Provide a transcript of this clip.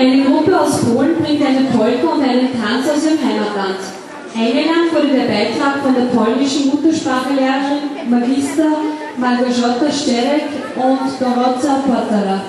Eine Gruppe aus Polen bringt eine Polka und einen Tanz aus ihrem Heimatland. Eingelernt wurde der Beitrag von der polnischen Muttersprachelehrerin Magister Małgorzata Sterek und Dorota Potara.